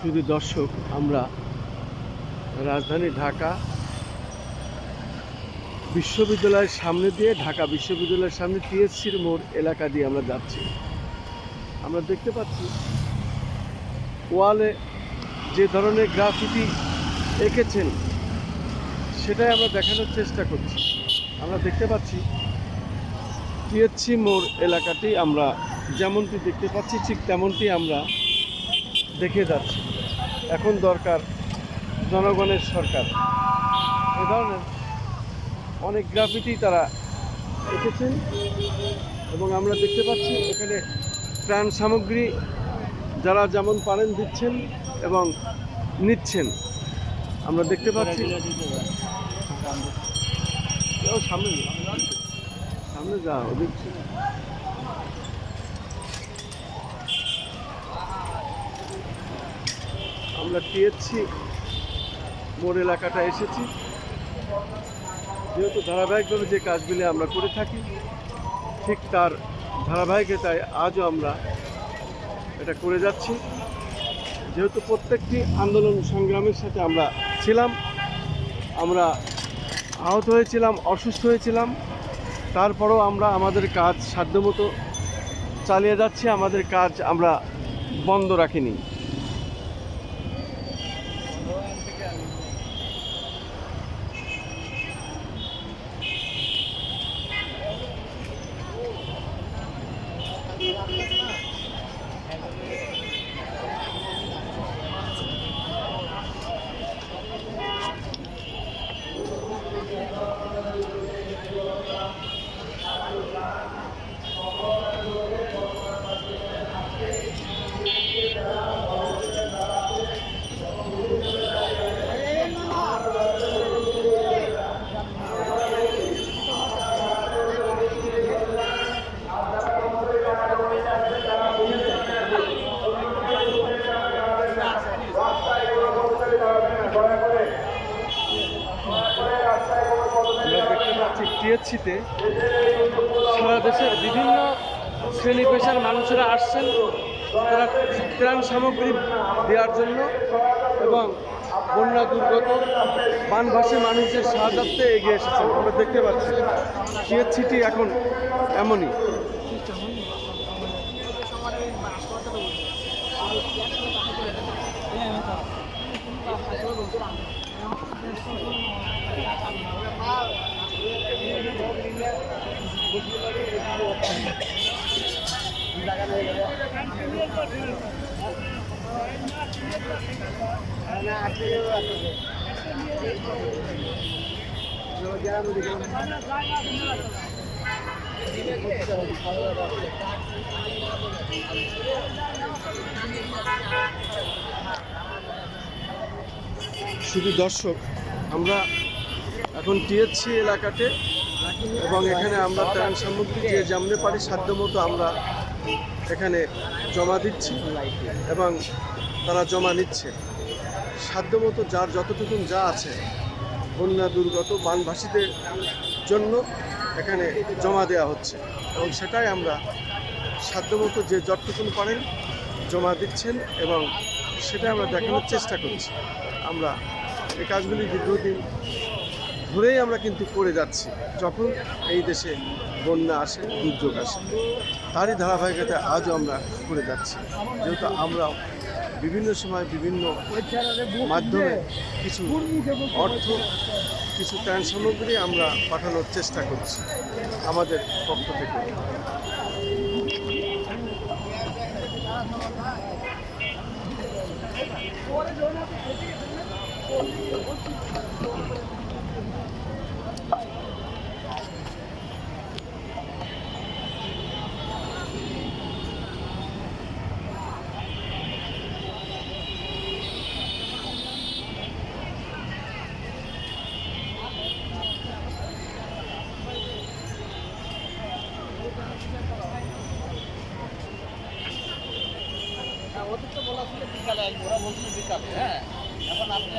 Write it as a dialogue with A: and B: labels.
A: শুধু দর্শক, আমরা রাজধানী ঢাকা বিশ্ববিদ্যালয়ের সামনে দিয়ে, ঢাকা বিশ্ববিদ্যালয়ের সামনে টিএসসির মোড় এলাকা দিয়ে আমরা যাচ্ছি। আমরা দেখতে পাচ্ছি, ওয়ালে যে ধরনের গ্রাফিটি এঁকেছেন, সেটাই আমরা দেখানোর চেষ্টা করছি। আমরা দেখতে পাচ্ছি, টিএসসি মোড় এলাকাটি আমরা যেমনটি দেখতে পাচ্ছি, ঠিক তেমনটি আমরা দেখে যাচ্ছি। এখন দরকার জনগণের সরকার এ ধরনের অনেক গ্রাফিটি তারা এঁকেছেন এবং আমরা দেখতে পাচ্ছি এখানে ত্রাণ সামগ্রী যারা যেমন পারেন দিচ্ছেন এবং নিচ্ছেন আমরা দেখতে পাচ্ছি সামনে। সামনে যা, ওদিক আমরা টিএসসি মোড় এলাকাটা এসেছি। যেহেতু ধারাবাহিকভাবে যে কাজগুলি আমরা করে থাকি, ঠিক তার ধারাবাহিকতায় আজও আমরা এটা করে যাচ্ছি। যেহেতু প্রত্যেকটি আন্দোলন সংগ্রামের সাথে আমরা ছিলাম, আমরা আহত হয়েছিলাম, অসুস্থ হয়েছিলাম, তারপরেও আমরা আমাদের কাজ সাধ্যমতো চালিয়ে যাচ্ছি, আমাদের কাজ আমরা বন্ধ রাখিনি আমরা দেখতে পাচ্ছি টিএসসিতে সারা দেশের বিভিন্ন শ্রেণি পেশার মানুষেরা আসছেন তারা ত্রাণ সামগ্রী দেওয়ার জন্য এবং বন্যা দুর্গত বানভাসী মানুষের সাহায্যার্থে এগিয়ে এসেছেন। আমরা দেখতে পাচ্ছি টিএসসিটি এখন এমনই। শুধু দর্শক আমরা এখন টিএসসি এলাকাতে এবং এখানে আমরা ত্রাণ সামগ্রী যে জানতে পারি সাধ্যমতো আমরা এখানে জমা দিচ্ছি এবং তারা জমা নিচ্ছে। সাধ্যমতো যার যতটুকু যা আছে, বন্যা, দুর্গত, বানভাসীদের জন্য এখানে জমা দেওয়া হচ্ছে। এবং সেটাই আমরা সাধ্যমতো যে যতটুকুন পারেন জমা দিচ্ছেন এবং সেটা আমরা দেখানোর চেষ্টা করছি। আমরা এই কাজগুলি দীর্ঘদিন ধরেই আমরা কিন্তু করে যাচ্ছি, যখন এই দেশে বন্যা আসে, দুর্যোগ আসে, তারই ধারাবাহিকতায় আজও আমরা করে যাচ্ছি। যেহেতু আমরা বিভিন্ন সময় বিভিন্ন মাধ্যমে কিছু অর্থ, কিছু ত্রাণ সামগ্রী আমরা পাঠানোর চেষ্টা করছি আমাদের পক্ষ থেকে।
B: ওদের তো বলা ছিল বিকালে আসব ওরা বলছিল বিকালে হ্যাঁ। এখন আপনি